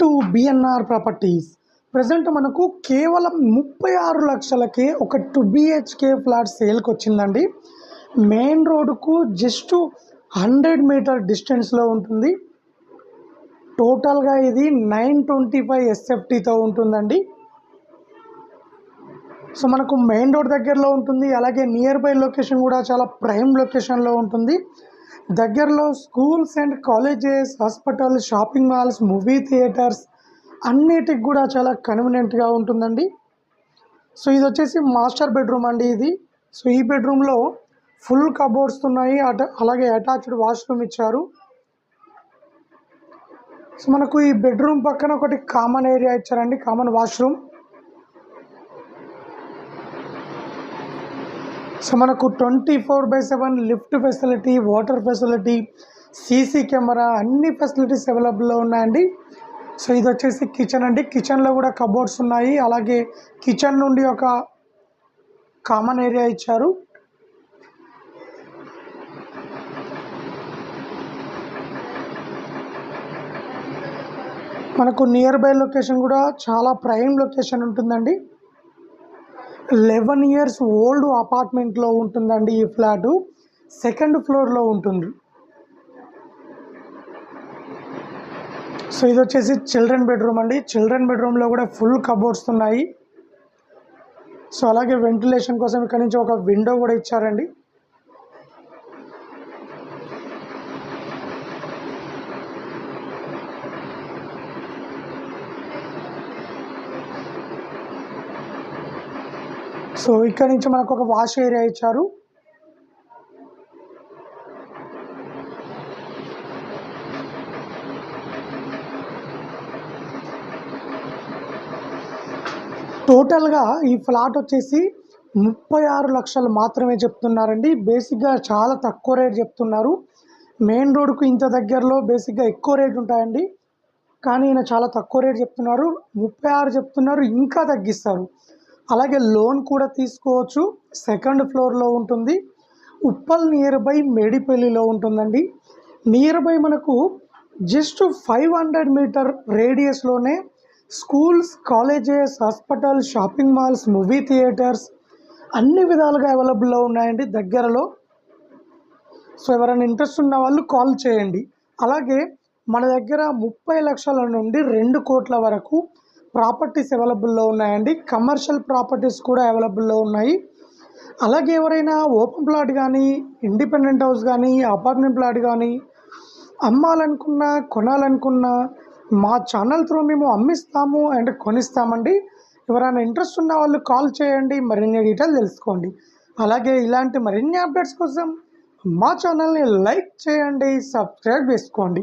To BNR properties present మనకు కేవలం ముప్పై ఆరు లక్షలకే ఒక టూ బిహెచ్కే ఫ్లాట్ సేల్కి వచ్చిందండి. మెయిన్ రోడ్డుకు జస్ట్ హండ్రెడ్ మీటర్ డిస్టెన్స్లో ఉంటుంది. టోటల్గా ఇది నైన్ ట్వంటీ ఫైవ్ ఎస్ఎఫ్టీతో ఉంటుందండి. సో మనకు మెయిన్ రోడ్ దగ్గరలో ఉంటుంది. అలాగే నియర్ బై లొకేషన్ కూడా చాలా ప్రైమ్ లొకేషన్లో ఉంటుంది. దగ్గరలో schools and colleges hospital shopping malls movie theatres అన్నిటికి కూడా చాలా కన్వీనియంట్గా ఉంటుందండి. సో ఇది వచ్చేసి మాస్టర్ బెడ్రూమ్ అండి ఇది. సో ఈ బెడ్రూమ్లో ఫుల్ కబోర్డ్స్ ఉన్నాయి. అట అలాగే అటాచ్డ్ వాష్రూమ్ ఇచ్చారు. సో మనకు ఈ బెడ్రూమ్ పక్కన ఒకటి కామన్ ఏరియా ఇచ్చారండి కామన్ వాష్రూమ్. సో మనకు twenty four by seven lift facility water facility CC camera అన్ని ఫెసిలిటీస్ అవైలబుల్లో ఉన్నాయండి. సో ఇది వచ్చేసి కిచెన్ అండి. కిచెన్లో కూడా కబోర్డ్స్ ఉన్నాయి. అలాగే కిచెన్ నుండి ఒక కామన్ ఏరియా ఇచ్చారు. మనకు నియర్ బై లొకేషన్ కూడా చాలా ప్రైమ్ లొకేషన్ ఉంటుందండి. లెవెన్ ఇయర్స్ ఓల్డ్ అపార్ట్మెంట్లో ఉంటుందండి ఈ ఫ్లాటు. సెకండ్ ఫ్లోర్లో ఉంటుంది. సో ఇది వచ్చేసి చిల్డ్రన్ బెడ్రూమ్ అండి. చిల్డ్రన్ బెడ్రూమ్లో కూడా ఫుల్ కబోర్డ్స్ ఉన్నాయి. సో అలాగే వెంటిలేషన్ కోసం ఇక్కడ నుంచి ఒక విండో కూడా ఇచ్చారండి. సో ఇక్కడ నుంచి మనకు ఒక వాష్ ఏరియా ఇచ్చారు. టోటల్గా ఈ ఫ్లాట్ వచ్చేసి ముప్పై ఆరు లక్షలు మాత్రమే చెప్తున్నారండి. బేసిక్గా చాలా తక్కువ రేట్ చెప్తున్నారు. మెయిన్ రోడ్కు ఇంత దగ్గరలో బేసిక్గా ఎక్కువ రేట్ ఉంటాయండి. కానీ ఈయన చాలా తక్కువ రేట్ చెప్తున్నారు. ముప్పై ఆరు చెప్తున్నారు ఇంకా తగ్గిస్తారు. అలాగే లోన్ కూడా తీసుకోవచ్చు. సెకండ్ ఫ్లోర్లో ఉంటుంది. ఉప్పల్ నియర్ బై మేడిపల్లిలో ఉంటుందండి. నియర్ బై మనకు just five hundred metre రేడియస్లోనే schools colleges hospital shopping malls movie theatres అన్ని విధాలుగా అవైలబుల్లో ఉన్నాయండి దగ్గరలో. సో ఎవరైనా ఇంట్రెస్ట్ ఉన్న వాళ్ళు కాల్ చేయండి. అలాగే మన దగ్గర ముప్పై లక్షల నుండి రెండు కోట్ల వరకు ప్రాపర్టీస్ అవైలబుల్లో ఉన్నాయండి. కమర్షియల్ ప్రాపర్టీస్ కూడా అవైలబుల్లో ఉన్నాయి. అలాగే ఎవరైనా ఓపెన్ ప్లాట్ కానీ ఇండిపెండెంట్ హౌస్ కానీ అపార్ట్మెంట్ ప్లాట్ కానీ అమ్మాలనుకున్నా కొనాలనుకున్నా మా ఛానల్ త్రూ మేము అమ్మిస్తాము అండ్ కొనిస్తామండి. ఎవరైనా ఇంట్రెస్ట్ ఉన్న వాళ్ళు కాల్ చేయండి మరిన్ని డీటెయిల్ తెలుసుకోండి. అలాగే ఇలాంటి మరిన్ని అప్డేట్స్ కోసం మా ఛానల్ని లైక్ చేయండి సబ్స్క్రైబ్ చేసుకోండి.